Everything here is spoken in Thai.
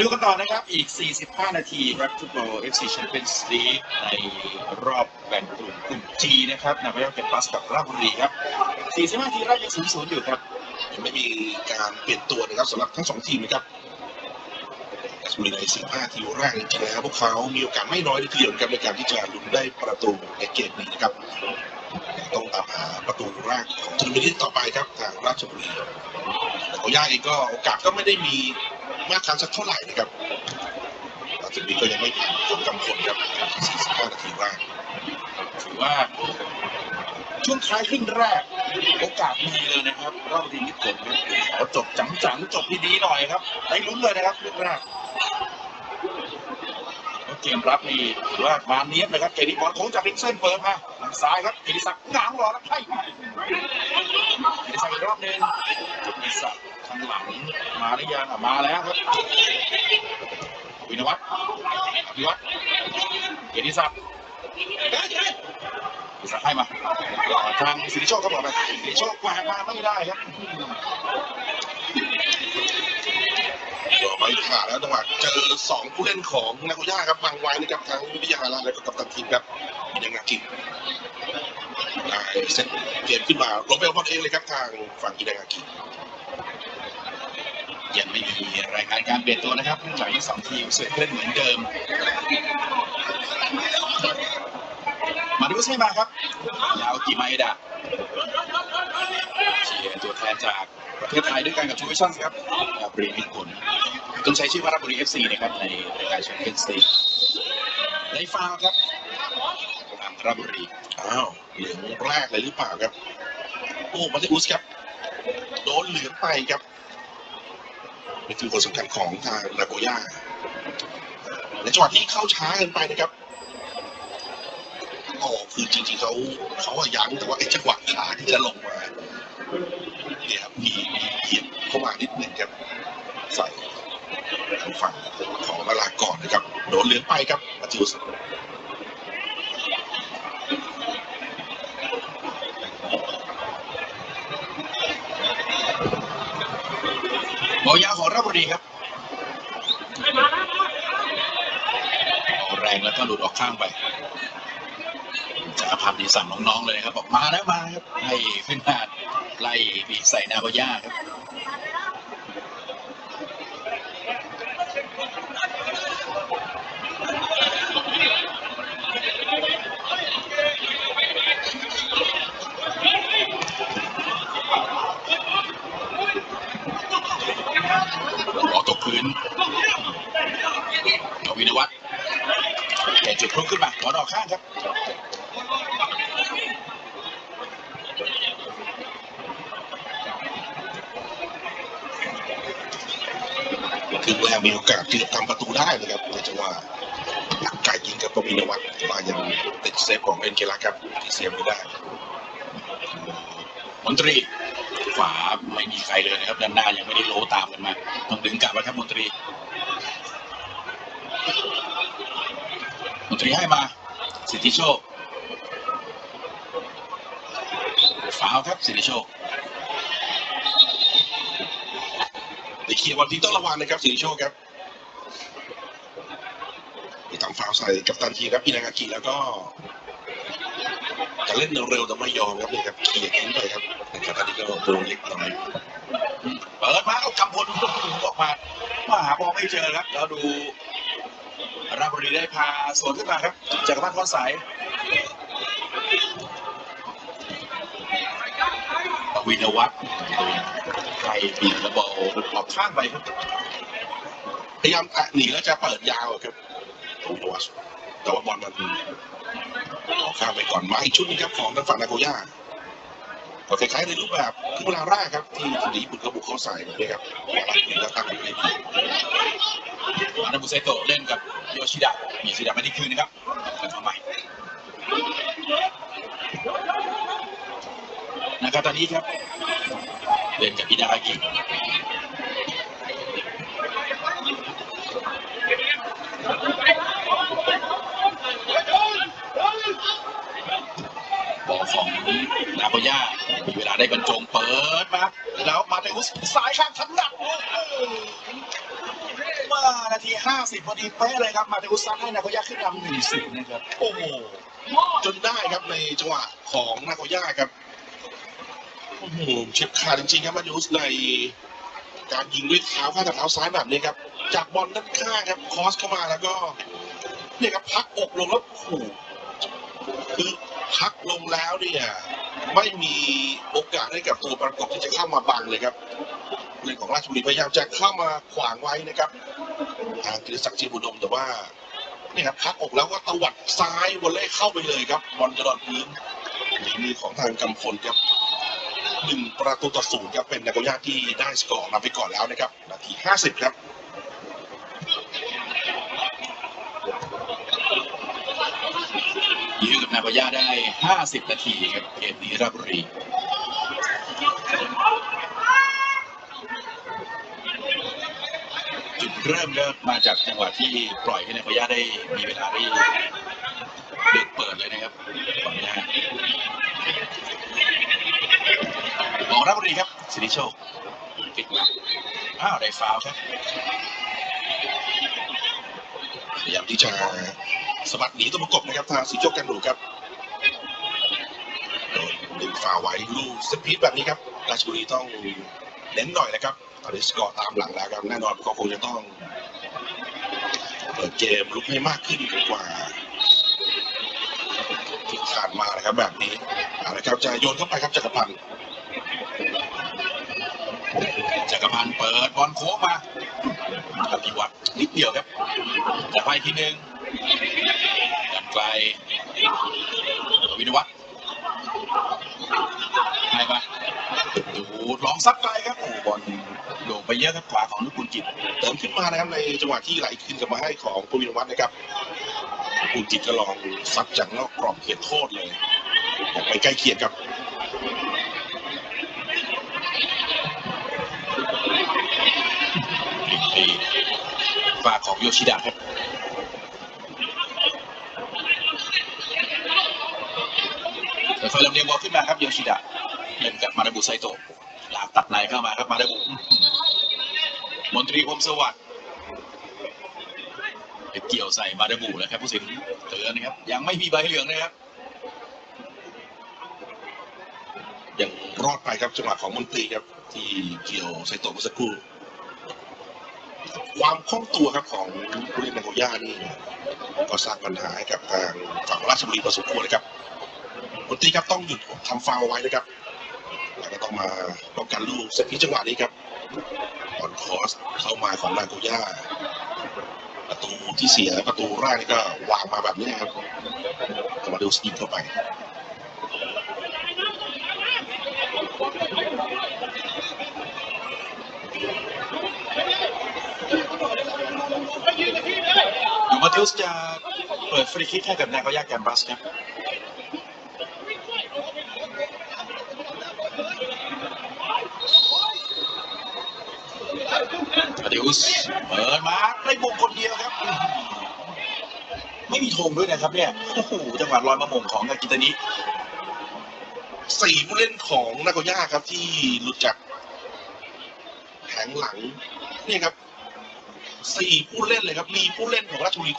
ดูกันต่อนะครับ อีก 45 นาทีครับฟุตบอล FC Champions League ในรอบแบ่งกลุ่มกลุ่ม G นะครับนำไปเอเก็บบัสกับราชบุรีครับ 45 นาทีแรกยัง0 0อยู่ครับยังไม่มีการเปลี่ยนตัวนะครับสำหรับทั้งสองทีมนะครับราชบุรีใน 15 ทีแรกจริงๆแล้วพวกเขามีโอกาสไม่น้อยเลยทีเดียวครับในการที่จะลุ้นได้ประตูในเกมนี้นะครับต้องตามหาประตูแรกของทัวร์นาเมนต์ต่อไปครับทางราชบุรีแต่เขาย่าเองก็โอกาสก็ไม่ได้มี มากครั้งสักเท่าไหร่นะครับราชบุรีก็ยังไม่ผ่านผลกำพลครับ45นาทีแรกถือว่าช่วงท้ายครึ่งแรก โอกาสมีเลยนะครับรอบทีมิตรผลครับขอจบจังๆจบดีๆหน่อยครับได้ลุ้นเลยนะครับครึ่งแรกแล้วเกมรับนี่ถือว่ามาเนี้ยบนะครับเกดีบอลโค้งจากริมเส้นเปิดมาทาง ซ้ายครับเกดีศักดิ์ง้างรอแล้วให้มาเกดีศักดิ์อีกรอบหนึ่งเกดีศักดิ์ทางหลังมาหรือยังมาแล้วครับวินวัฒน์อภิวัฒน์เกดีศักดิ์อิสระให้มาทางสิริโชคก็บอกไปสิริโชคแหวกมาไม่ได้ครับ ก็ไม่ขาดแล้วจังหวะเจอสองผู้เล่นของนาโกย่าครับบางไว้นะครับทั้งวิทยาลาและก็กัปตันทีมครับมินยังนากิได้เซตเกมขึ้นมาลงไปเอาบอลเองเลยครับทางฝั่งอินางากิยังไม่มีรายการการเปลี่ยนตัวนะครับเนื่องจากทั้งสองทีมเสวยเล่นเหมือนเดิม มาดูให้มาครับ ยาวกี่ไมล์ดะเชียร์ตัวแทนจากประเทศไทยด้วยกันกับทูวิชั่นครับบรีมิตผล ต้องใช้ชื่อว่ารับบุรีเอฟซีนะครับในรายการแชมเปี้ยนส์ลีกในฟาวล์ครับตามรับบุรีอ้าวเหลืองแรกเลยหรือเปล่าครับ โอ้มาเตอุสครับ โดนเหลืองไปครับนี่คือคนสำคัญของทางนาโกย่าในจังหวะที่เข้าช้าเกินไปนะครับอ๋อคือจริงๆเขาเขาอะยั้งแต่ว่าไอ้จังหวะขาที่จะลงมาเนี่ยครับมีมีเหยียบเข้ามานิดหนึ่งครับใส่ทาง ฝั่งของนาลากรนนะครับ โดนเหลืองไปครับมาติอุสบอยาของราชบุรีครับแรงแล้วก็หลุดออกข้างไปจักรพันธ์นี่สั่งน้องๆเลยครับ บอกมาแล้วมาครับ ให้ขึ้นมาไล่บีใส่นาโกย่าครับบอล ตกพื้นกวินวัฒน์แกจุดพลุกขึ้นมาบอลออกข้างครับ คือแรกมีโอกาสที่จะทำประตูได้นะครับในจังหวะไก่ยิงกับปวินวัฒน์มายังติดเซฟของเอ็นเคลักครับที่เซฟไม่ได้มนตรีขวาไม่มีใครเลยนะครับด้านหน้ายังไม่ได้โลตามกันมาต้องดึงกลับแล้วครับมนตรีมนตรีให้มา สิทธิโชคฟาวครับสิทธิโชค เคลียร์บอลที่ต้องระวังนะครับสิริโชคครับที่ทำฟาวใส่กับตันทีครับอินางากิแล้วก็จะเล่นเร็วๆแต่ไม่ยอมครับนี่ครับเคลียทิ้งไปครับแต่กับตันทีก็โดนเล็กน้อยเปิดมาเอากำพลออกมามาหาบอลไม่เจอครับ แล้วดูราบุรีได้พาสวนขึ้นมาครับจากรพันธ์พรสาย วินวัฒน์ไกลบีบแล้วบอลออกข้างไปครับ พยายามแตะหนีแล้วจะเปิดยาวครับปวินวัฒน์แต่ว่าบอลมันออกข้ามไปก่อนมาอีกชุดนึงครับของทางฝั่งนาโกย่าก็คล้ายๆในรูปแบบคือเวลาแรกครับ ที่ทีมญี่ปุ่นเขาบุกเข้าใส่แบบนี้ครับเห็นแล้วตั้งอยู่ได้ดีมานาบุเซโตเล่นกับโยชิดะโยชิดะไม่ได้คืนนะครับ แล้วเข้าใหม่นากาตานิครับเล่นกับอิดาอากิบอลของนาโกย่ามีเวลาได้บรรจงเปิดมาแล้วมาเตอุสสายข้างถนัดโอ้โหว่านาที50พอดีเป๊ะเลยครับ มาเตอุสซัดให้นาโกย่าขึ้นนำหนึ่งศูนย์นะครับ โอ้โหจนได้ครับในจังหวะของนาโกย่าครับ โอ้โหเฉียบขาดจริงๆครับมาดูสในการยิงด้วยเท้าข้างกับเท้าซ้ายแบบนี้ครับ จากบอลด้านข้างครับ คอสเข้ามาแล้วก็เนี่ยครับพักอกลงแล้วโอ้โหคือพักลงแล้วเนี่ยไม่มีโอกาสให้กับตัวประกอบที่จะเข้ามาบังเลยครับเรื่องของราชบุรีพยายามจะเข้ามาขวางไว้นะครับทางกิติศักดิ์จิบุดมแต่ว่าเนี่ยครับพักอกแล้วก็ตวัดซ้ายวอลเล่เข้าไปเลยครับบอลกระดอนพื้นฝีมือของทางกำพลครับ หนึ่งประตูต่อศูนย์ครับเป็นนาโกย่าที่ได้สกอร์นำไปก่อนแล้วนะครับนาทีห้าสิบครับยื้อกับนาโกย่าได้50นาทีครับเกมนี้ราบุรีจุดเริ่มก็มาจากจังหวะที่ปล่อยให้นาโกย่าได้มีเวลาได้เดือดเปิดเลยนะครับก่อนหน้าของราชบุ ริโชคปิดมาอ้าวได้ฟาวครับพยายามที่จะสะบัดหนีตัวประกบนะครับทางสีโจกกันดูครับโดนดึงฟาวไว้ลูกสปีดแบบนี้ครับราชบุรีต้องเน้นหน่อยนะครับตอนนี้สกอร์ตามหลังแล้วครับแน่นอนก็คงจะต้องเปิดเกมลุกให้มากขึ้นกว่าที่ผ่านมานะครับแบบนี้เอาละครับจะโยนเข้าไปครับจักรพันธ์ จักรพันธ์เปิดบอลโค้งมาอภิวัตรนิดเดียวครับจะไปทีหนึ่งกันไกลวินวัฒน์ให้มาดูลองซัดไกลครับโอ้บอลโด่งไปเยอะครับขวาของนุกุลกิจเติมขึ้นมานะครับในจังหวะที่ไหลคืนกลับมาให้ของภูมิวัฒน์นะครับคุณจิตก็ลองซัดจากนอกกรอบเขตโทษเลยไปใกล้เคียงครับ ฝากของโยชิดะครับค่อยๆลำเลียงบอลขึ้นมาครับโยชิดะเล่นกับมาราบุไซโตะลาตัดในเข้ามาครับมาราบุมนตรีพรมสวัสดิ์ไปเกี่ยวใส่มาราบุแล้วครับผู้สินเตือนนะครับ ยังไม่มีใบเหลืองนะครับยังรอดไปครับจังหวะของมนตรีครับที่เกี่ยวไซโตะเมื่อสักครู่ ความคล่องตัวครับของผู้เล่นนาโกย่านี่ก็สร้างปัญหาให้กับทางฝั่งราชบุรีพอสมควรนะครับมนตีครับต้องหยุดทำฟาวไว้นะครับแล้วก็ต้องมาป้องกันลูกเซตนี้จังหวะนี้ครับบอลคอสเข้ามาของนาโกย่าประตูที่เสียประตูแรกนี่ก็วางมาแบบนี้ครับก็มาดูสกินเข้าไป มาติอุสจะเปิดฟรีคิกให้กับนากายาแกมบัสครับมาติอุสเปิดมาได้บุกคนเดียวครับ ไม่มีธงด้วยนะครับเนี่ยโอ้โหจังหวะลอยมะม่งของกากิตานิสี่ผู้เล่นของนาโกย่าครับที่หลุดจากแผงหลัง นี่ครับ สี่ผู้เล่นเลยครับมีผู้เล่นของราชบุรี